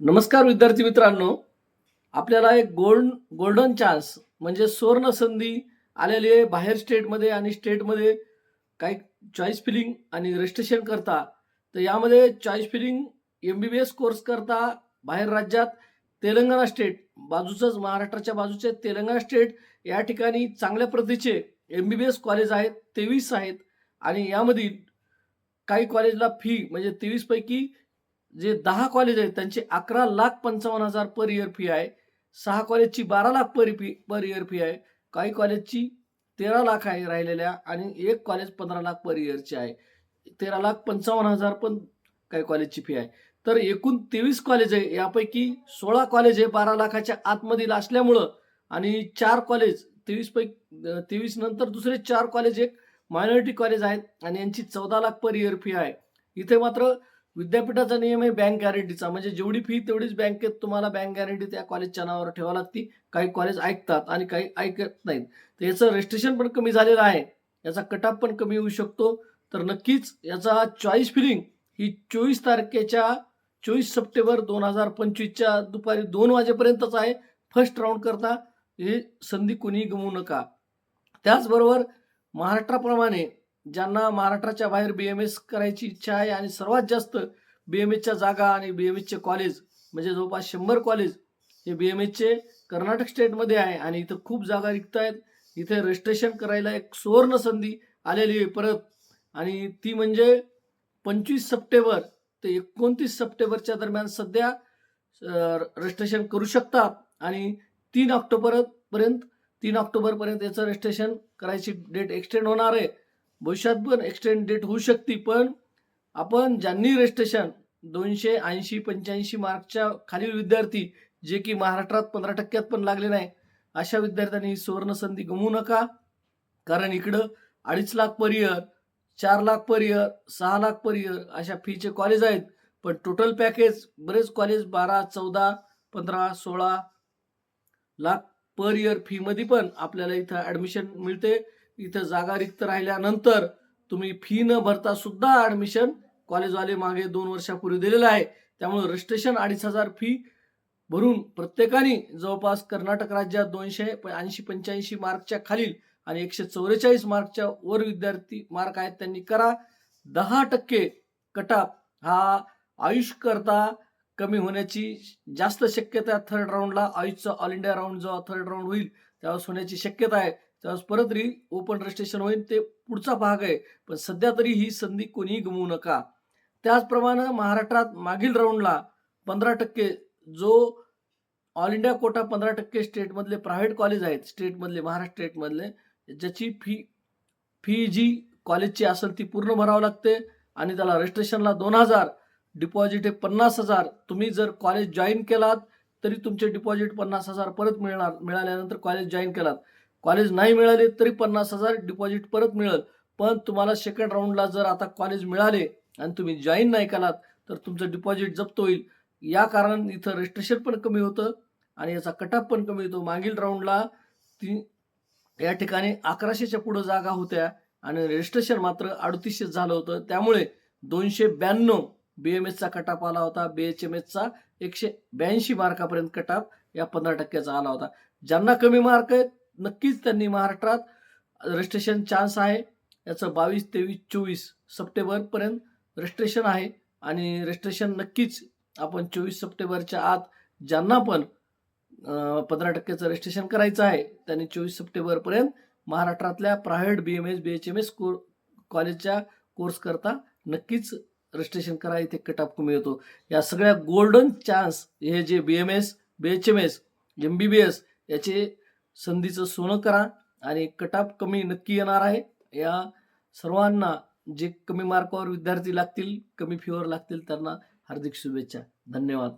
नमस्कार विद्यार्थी मित्रांनो. आपल्याला एक गोल्ड गोल्डन चान्स म्हणजे सुवर्ण संधी आलेली आहे बाहेर स्टेटमध्ये आणि स्टेटमध्ये काही चॉईस फिलिंग आणि रजिस्ट्रेशन करता. तर यामध्ये choice filling M B B S course करता बाहेर राज्यात. तेलंगणा स्टेट बाजूचंच महाराष्ट्राच्या बाजूचे तेलंगणा स्टेट या ठिकाणी चांगल्या प्रतीचे M B B S college आहेत तेवीस आहेत. आणि यामधील काही कॉलेजला फी म्हणजे तेवीसपैकी जे दहा कॉलेज आहेत त्यांची अकरा लाख पंचावन्न हजार पर इयर फी आहे. सहा कॉलेजची बारा lakh per fee per year fee आहे. काही कॉलेजची तेरा लाख आहे राहिलेल्या आणि एक कॉलेज पंधरा लाख पर इयरची आहे. तेरा लाख पंचावन्न हजार पण काही कॉलेजची फी आहे. तर एकूण तेवीस कॉलेज आहे यापैकी सोळा कॉलेज हे बारा लाखाच्या आतमधील असल्यामुळं आणि चार कॉलेज तेवीस पैकी तेवीस नंतर दुसरे चार कॉलेज एक मायनॉरिटी कॉलेज आहेत आणि यांची चौदा लाख पर इयर फी आहे. इथे मात्र विद्यापीठाचा नियम आहे बँक गॅरंटीचा म्हणजे जेवढी फी तेवढीच बँकेत तुम्हाला बँक गॅरंटी त्या कॉलेजच्या नावावर ठेवावी लागते काही कॉलेज ऐकतात आणि काही ऐकत नाहीत. तर याचं रजिस्ट्रेशन पण कमी झालेलं आहे. याचा कटाप पण कमी होऊ शकतो. तर नक्कीच याचा चॉईस फिलिंग ही चोवीस तारखेच्या चोवीस सप्टेंबर दोन हजार पंचवीसच्या दुपारी दोन वाजेपर्यंतच आहे. फर्स्ट राऊंड करता हे संधी कोणी गमवू नका. त्याचबरोबर महाराष्ट्राप्रमाणे ज्यांना महाराष्ट्राच्या बाहेर बी एम एस करायची इच्छा आहे आणि सर्वात जास्त बी एम एसच्या जागा आणि बी एम एसचे कॉलेज म्हणजे जवळपास शंभर कॉलेज हे बी एम एसचे कर्नाटक स्टेटमध्ये आहे आणि इथं खूप जागा रिक्त आहेत इथे रजिस्ट्रेशन करायला एक सुवर्ण संधी आलेली आहे परत. आणि ती म्हणजे पंचवीस सप्टेंबर ते एकोणतीस सप्टेंबरच्या दरम्यान सध्या रजिस्ट्रेशन करू शकतात. आणि तीन ऑक्टोबर पर्यंत तीन ऑक्टोबरपर्यंत याचं रजिस्ट्रेशन करायची डेट एक्सटेंड होणार आहे. भविष्यात पण एक्सटेंड डेट होऊ शकते पण आपण ज्यांनी रजिस्ट्रेशन दोनशे ऐंशी पंच्याऐंशी मार्कच्या खालील विद्यार्थी जे की महाराष्ट्रात पंधरा टक्क्यात पण लागले नाही अशा विद्यार्थ्यांनी ही सुवर्ण संधी गमवू नका. कारण इकडं अडीच लाख पर इयर चार लाख पर इयर सहा लाख पर इयर अशा फीचे कॉलेज आहेत. पण टोटल पॅकेज बरेच कॉलेज बारा चौदा पंधरा सोळा लाख पर इयर फीमध्ये पण आपल्याला इथं ॲडमिशन मिळते. इथं जागा रिक्त राहिल्यानंतर तुम्ही फी न भरता सुद्धा ॲडमिशन कॉलेजवाले मागे दोन वर्षापूर्वी दिलेलं आहे. त्यामुळे रजिस्ट्रेशन अडीच हजार फी भरून प्रत्येकाने जवळपास कर्नाटक राज्यात दोनशे ऐंशी पंच्याऐंशी मार्कच्या खालील आणि एकशे चौवेचाळीस मार्कच्या वर विद्यार्थी मार्क आहेत त्यांनी करा. दहा टक्के कटाप हा आयुष करता कमी होण्याची जास्त शक्यता आहे. थर्ड राऊंडला आयुषचा ऑल इंडिया राऊंड जेव्हा थर्ड राऊंड होईल त्यावेळेस होण्याची शक्यता आहे. त्यावेळेस परत री ओपन रजिस्ट्रेशन होईल ते पुढचा भाग आहे. पण सध्या तरी ही संधी कोणीही गमवू नका. त्याचप्रमाणे महाराष्ट्रात मागील राऊंडला पंधरा टक्के जो ऑल इंडिया कोटा पंधरा टक्के स्टेटमधले प्रायव्हेट कॉलेज आहेत स्टेटमधले महाराष्ट्र स्टेटमधले ज्याची फी फी जी कॉलेजची असेल ती पूर्ण भरावं लागते. आणि त्याला रजिस्ट्रेशनला दोन हजार डिपॉझिट हे पन्नास हजार. तुम्ही जर कॉलेज जॉईन केलात तरी तुमचे डिपॉझिट पन्नास हजार परत मिळणार मिळाल्यानंतर कॉलेज जॉईन केलात. कॉलेज नाही मिळाले तरी पन्नास हजार डिपॉझिट परत मिळेल. पण तुम्हाला सेकंड राऊंडला जर आता कॉलेज मिळाले आणि तुम्ही जॉईन नाही केलात तर तुमचं डिपॉझिट जप्त होईल. या कारण इथं रजिस्ट्रेशन पण कमी होतं आणि याचा कटअप पण कमी होतो. मागील राऊंडला ती या ठिकाणी अकराशेच्या पुढं जागा होत्या आणि रजिस्ट्रेशन मात्र अडतीसशे झालं होतं. त्यामुळे दोनशे ब्याण्णव बी एम एसचा कटाप आला होता. बी एच एम एसचा एकशे ब्याऐंशी मार्कापर्यंत कटाप या पंधरा टक्क्याचा आला होता. ज्यांना कमी मार्क आहेत नक्कीच त्यांनी महाराष्ट्रात रजिस्ट्रेशन चान्स आहे. याचं बावीस तेवीस चोवीस सप्टेंबरपर्यंत रजिस्ट्रेशन आहे. आणि रजिस्ट्रेशन नक्कीच आपण चोवीस सप्टेंबरच्या आत ज्यांना पण पंधरा टक्क्याचं रजिस्ट्रेशन करायचं आहे त्यांनी चोवीस सप्टेंबरपर्यंत महाराष्ट्रातल्या private B M S B H M S को कॉलेजच्या कोर्स करता नक्कीच रजिस्ट्रेशन करा. इथे कटअप कमी होतो. या सगळ्या गोल्डन चान्स हे जे B M S B H M S M B B S याचे संधीचं सोनं करा आणि कटाप कमी नक्की येणार आहे. या सर्वांना जे कमी मार्कावर विद्यार्थी लागतील कमी फीवर लागतील त्यांना हार्दिक शुभेच्छा. धन्यवाद.